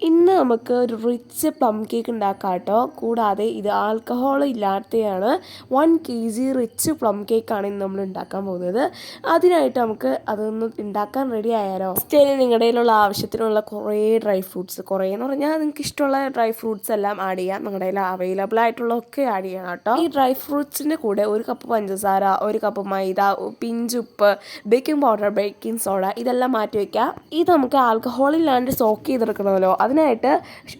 ഇന്ന് നമുക്ക് ഒരു റിച്ച് പ്ലം കേക്ക് ഉണ്ടാക്കാം കേട്ടോ കൂടാതെ ഇത് ആൽക്കഹോൾ ഇല്ലാത്തതാണ് one K G rich plum കേക്കാണ് ഇന്ന് നമ്മൾ ഉണ്ടാക്കാൻ പോകുന്നത്. അതിനായിട്ട് നമുക്ക് അതൊന്ന് ഉണ്ടാക്കാൻ റെഡി ആയാലോ? ഫസ്റ്റ് നിങ്ങളുടെ കയ്യിലുള്ള ആവശ്യത്തിനുള്ള കുറേ ഡ്രൈ ഫ്രൂട്ട്സ് കുറേ എന്ന് പറഞ്ഞാൽ നിങ്ങൾക്ക് ഇഷ്ടമുള്ള ഡ്രൈ ഫ്രൂട്ട്സ് എല്ലാം ആഡ് ചെയ്യാം. നിങ്ങളുടെ കയ്യിൽ അവൈലബിൾ ആയിട്ടുള്ള ഒക്കെ ആഡ് ചെയ്യണം കേട്ടോ. ഈ ഡ്രൈ ഫ്രൂട്ട്സിന്റെ കൂടെ ഒരു കപ്പ് പഞ്ചസാര ഒരു കപ്പ് മൈദ പിഞ്ചുപ്പ് ബേക്കിംഗ് പൗഡർ ബേക്കിംഗ് സോഡ ഇതെല്ലാം മാറ്റി വയ്ക്കുക ഇത് നമുക്ക് ആൽക്കഹോൾ ഇല്ലാണ്ട് സോക്ക് ചെയ്തെടുക്കണമല്ലോ. അതിനായിട്ട്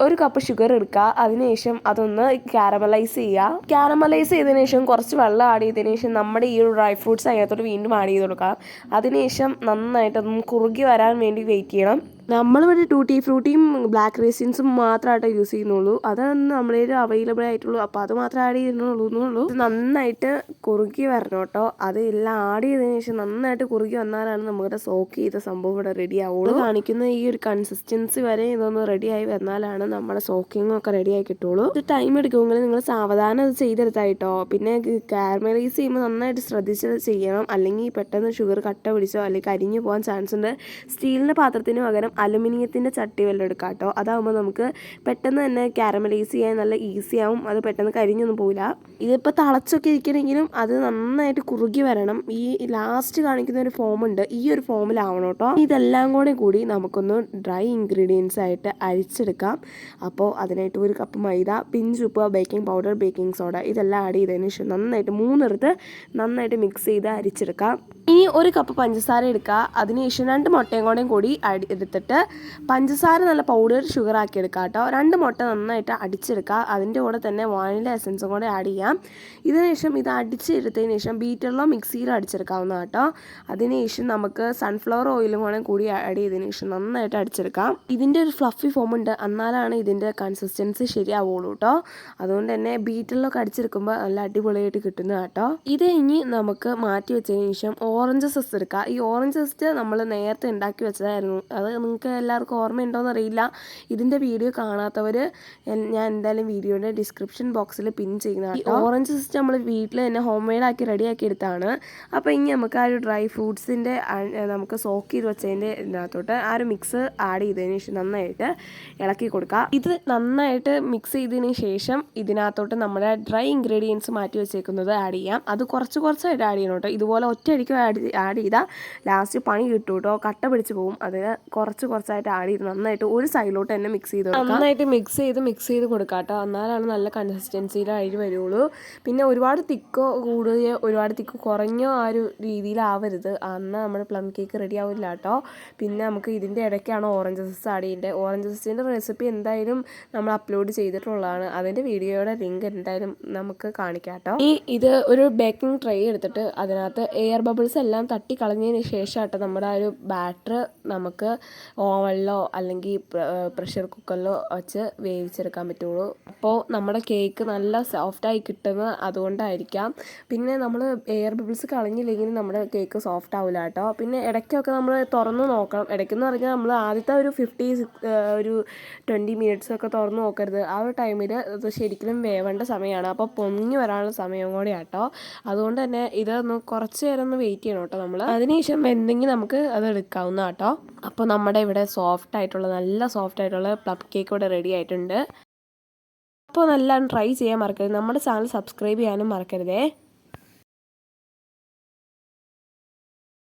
ഒരു കപ്പ് ഷുഗർ എടുക്കുക. അതിനുശേഷം അതൊന്ന് കാരമലൈസ് ചെയ്യുക. കാരമലൈസ് ചെയ്തതിനു ശേഷം കുറച്ച് വെള്ളം ആഡ് ചെയ്തതിനു ശേഷം നമ്മുടെ ഈ ഒരു ഡ്രൈ ഫ്രൂട്ട്സ് അതിനകത്തോട്ട് വീണ്ടും ആഡ് ചെയ്ത് കൊടുക്കുക. അതിനുശേഷം നന്നായിട്ട് കുറുകി വരാൻ വേണ്ടി വെയിറ്റ് ചെയ്യണം. നമ്മളിവിടെ ടൂട്ടി ഫ്രൂട്ടിയും ബ്ലാക്ക് റേസിൻസും മാത്രമായിട്ട് യൂസ് ചെയ്യുന്നുള്ളൂ. അതാണ് നമ്മളെ അവൈലബിൾ ആയിട്ടുള്ളൂ. അപ്പോൾ അത് മാത്രമേ ആഡ് ചെയ്യുന്നുള്ളൂ എന്നുള്ളൂ. നന്നായിട്ട് കുറുകി വരണം കേട്ടോ. അത് എല്ലാം ആഡ് ചെയ്തതിന് ശേഷം നന്നായിട്ട് കുറുക്കി വന്നാലാണ് നമ്മുടെ സോക്ക് ചെയ്ത സംഭവം ഇവിടെ റെഡി ആവുള്ളൂ. കാണിക്കുന്ന ഈ ഒരു കൺസിസ്റ്റൻസി വരെ ഇതൊന്ന് റെഡി ആയി വന്നാലാണ് നമ്മുടെ സോക്കിംഗ് ഒക്കെ റെഡി ആയി കിട്ടുള്ളൂ. ഇത് ടൈം എടുക്കുമെങ്കിൽ നിങ്ങൾ സാവധാനം അത് ചെയ്തെടുത്തായിട്ടോ പിന്നെ കാരമലൈസ് ചെയ്യുമ്പോൾ നന്നായിട്ട് ശ്രദ്ധിച്ച് ചെയ്യണം. അല്ലെങ്കിൽ പെട്ടെന്ന് ഷുഗർ കട്ട പിടിച്ചോ അല്ലെങ്കിൽ കരിഞ്ഞു പോകാൻ ചാൻസ് ഉണ്ട്. സ്റ്റീലിന്റെ പാത്രത്തിന് പകരം അലുമിനിയത്തിന്റെ ചട്ടി വല്ലതും എടുക്കാം കേട്ടോ. അതാകുമ്പോൾ നമുക്ക് പെട്ടെന്ന് തന്നെ കാരമലൈസ് ചെയ്യാൻ നല്ല ഈസി ആവും. അത് പെട്ടെന്ന് കരിഞ്ഞൊന്നും പോവില്ല. ഇതിപ്പോൾ തളച്ചൊക്കെ ഇരിക്കണമെങ്കിലും അത് നന്നായിട്ട് കുറുകി വരണം. ഈ ലാസ്റ്റ് കാണിക്കുന്ന ഒരു ഫോം ഉണ്ട്. ഈ ഒരു ഫോമിലാവണം കേട്ടോ. ഇതെല്ലാം കൂടെ കൂടി നമുക്കൊന്ന് ഡ്രൈ ഇൻഗ്രീഡിയൻസ് ആയിട്ട് അരിച്ചെടുക്കാം. അപ്പോൾ അതിനായിട്ട് ഒരു കപ്പ് മൈദ പിഞ്ചുപ്പ് ബേക്കിംഗ് പൗഡർ ബേക്കിംഗ് സോഡ ഇതെല്ലാം ആഡ് ചെയ്തതിന് ശേഷം നന്നായിട്ട് മൂന്നെടുത്ത് നന്നായിട്ട് മിക്സ് ചെയ്ത് അരിച്ചെടുക്കാം. ഇനി ഒരു കപ്പ് പഞ്ചസാര എടുക്കുക. അതിനുശേഷം രണ്ട് മുട്ടയും കൂടെയും കൂടി അടി പഞ്ചസാര നല്ല പൗഡർ ഷുഗർ ആക്കി എടുക്കുക കേട്ടോ. രണ്ട് മുട്ട നന്നായിട്ട് അടിച്ചെടുക്കുക അതിന്റെ കൂടെ തന്നെ വാനില എസൻസും കൂടെ ആഡ് ചെയ്യാം. ഇതിനുശേഷം ഇത് അടിച്ചെടുത്തതിന് ശേഷം ബീറ്ററിലോ മിക്സിയിലോ അടിച്ചെടുക്കാവുന്ന കേട്ടോ. അതിനുശേഷം നമുക്ക് സൺഫ്ലവർ ഓയിലും കൂടെ കൂടി ആഡ് ചെയ്തതിന് ശേഷം നന്നായിട്ട് അടിച്ചെടുക്കാം. ഇതിന്റെ ഒരു ഫ്ലഫി ഫോം ഉണ്ട്. എന്നാലാണ് ഇതിന്റെ കൺസിസ്റ്റൻസി ശരിയാവുള്ളൂ കേട്ടോ. അതുകൊണ്ട് തന്നെ ബീറ്ററിലൊക്കെ അടിച്ചെടുക്കുമ്പോൾ നല്ല അടിപൊളിയായിട്ട് കിട്ടുന്ന കേട്ടോ. ഇത് ഇനി നമുക്ക് മാറ്റി വെച്ചതിന് ശേഷം ഓറഞ്ച് സെസ് എടുക്കുക ഈ ഓറഞ്ച് സെസ്റ്റ് നമ്മൾ നേരത്തെ ഉണ്ടാക്കി വെച്ചതായിരുന്നു. അത് നിങ്ങൾക്ക് എല്ലാവർക്കും ഓർമ്മയുണ്ടോയെന്ന് അറിയില്ല ഇതിന്റെ വീഡിയോ കാണാത്തവർ ഞാൻ എന്തായാലും വീഡിയോയുടെ ഡിസ്ക്രിപ്ഷൻ ബോക്സിൽ പിൻ ചെയ്യുന്നതാണ് ഓറഞ്ച് സിസ്റ്റം നമ്മൾ വീട്ടിൽ തന്നെ ഹോം മെയ്ഡാക്കി റെഡിയാക്കി എടുത്താണ്. അപ്പോൾ ഇനി നമുക്ക് ആ ഒരു ഡ്രൈ ഫ്രൂട്ട്സിന്റെ നമുക്ക് സോക്ക് ചെയ്ത് വെച്ചതിന്റെ ഇതിനകത്തോട്ട് ആ ഒരു മിക്സ് ആഡ് ചെയ്തതിന് ശേഷം നന്നായിട്ട് ഇളക്കി കൊടുക്കുക ഇത് നന്നായിട്ട് മിക്സ് ചെയ്തതിന് ശേഷം ഇതിനകത്തോട്ട് നമ്മുടെ ഡ്രൈ ഇൻഗ്രീഡിയൻസ് മാറ്റി വെച്ചേക്കുന്നത് ആഡ് ചെയ്യാം. അത് കുറച്ച് കുറച്ചായിട്ട് ആഡ് ചെയ്യണം കേട്ടോ. ഇതുപോലെ ഒറ്റയടിക്കും ആഡ് ആഡ് ചെയ്താൽ ലാസ്റ്റ് പണി കിട്ടും കേട്ടോ. കട്ട പിടിച്ച് പോകും അത് കുറച്ച് കുറച്ചായിട്ട് ആഡ് ചെയ്ത് നന്നായിട്ട് ഒരു സൈഡിലോട്ട് തന്നെ മിക്സ് ചെയ്ത് നന്നായിട്ട് മിക്സ് ചെയ്ത് മിക്സ് ചെയ്ത് കൊടുക്കാം കേട്ടോ എന്നാലാണ് നല്ല കൺസിസ്റ്റൻസിയിൽ അഴി വരുള്ളൂ. പിന്നെ ഒരുപാട് തിക്കോ കൂടുതൽ ഒരുപാട് തിക്കോ കുറഞ്ഞോ ആ ഒരു രീതിയിലാവരുത്. എന്നാൽ നമ്മുടെ പ്ലം കേക്ക് റെഡി ആവില്ല കേട്ടോ പിന്നെ നമുക്ക് ഇതിന്റെ ഇടയ്ക്കാണ് ഓറഞ്ച് സസ് ആഡ് ചെയ്യേണ്ടത്. ഓറഞ്ച് സസിന്റെ റെസിപ്പി എന്തായാലും നമ്മൾ അപ്ലോഡ് ചെയ്തിട്ടുള്ളതാണ്. അതിന്റെ വീഡിയോയുടെ ലിങ്ക് എന്തായാലും നമുക്ക് കാണിക്കാം കേട്ടോ ഈ ഇത് ഒരു ബേക്കിംഗ് ട്രേ എടുത്തിട്ട് അതിനകത്ത് എയർ ബബിൾസ് എല്ലാം തട്ടി കളഞ്ഞതിന് കേട്ടോ നമ്മുടെ ആ ഒരു ബാറ്റർ നമുക്ക് ഓവനിലോ അല്ലെങ്കിൽ പ്രഷർ കുക്കറിലോ വെച്ച് വേവിച്ചെടുക്കാൻ പറ്റുള്ളൂ. അപ്പോൾ നമ്മുടെ കേക്ക് നല്ല സോഫ്റ്റായി കിട്ടുന്നത് അതുകൊണ്ടായിരിക്കാം. പിന്നെ നമ്മൾ എയർ ബബിൾസ് കളഞ്ഞില്ലെങ്കിൽ നമ്മുടെ കേക്ക് സോഫ്റ്റ് ആവില്ല കേട്ടോ. പിന്നെ ഇടയ്ക്കൊക്കെ നമ്മൾ തുറന്ന് നോക്കണം. ഇടയ്ക്കെന്ന് പറഞ്ഞാൽ നമ്മൾ ആദ്യത്തെ ഒരു ഫിഫ്റ്റി ഒരു ട്വന്റി മിനിറ്റ്സ് ഒക്കെ തുറന്ന് നോക്കരുത്. ആ ഒരു ടൈമിൽ അത് ശരിക്കും വേവേണ്ട സമയമാണ്. അപ്പോൾ പൊങ്ങി വരാനുള്ള സമയം കൂടെ കേട്ടോ അതുകൊണ്ട് തന്നെ ഇതൊന്ന് കുറച്ച് നേരം ഒന്ന് വെയിറ്റ് ചെയ്യണം കേട്ടോ നമ്മൾ. അതിനുശേഷം എന്തെങ്കിലും നമുക്ക് അത് എടുക്കാവുന്ന കേട്ടോ. അപ്പോൾ നമ്മുടെ ഇവിടെ സോഫ്റ്റ് ആയിട്ടുള്ള നല്ല സോഫ്റ്റ് ആയിട്ടുള്ള പ്ലബ് കേക്ക് ഇവിടെ റെഡി ആയിട്ടുണ്ട്. അപ്പോൾ നല്ല ട്രൈ ചെയ്യാൻ മറക്കരുത്. നമ്മുടെ ചാനൽ സബ്സ്ക്രൈബ് ചെയ്യാനും മറക്കരുതേ.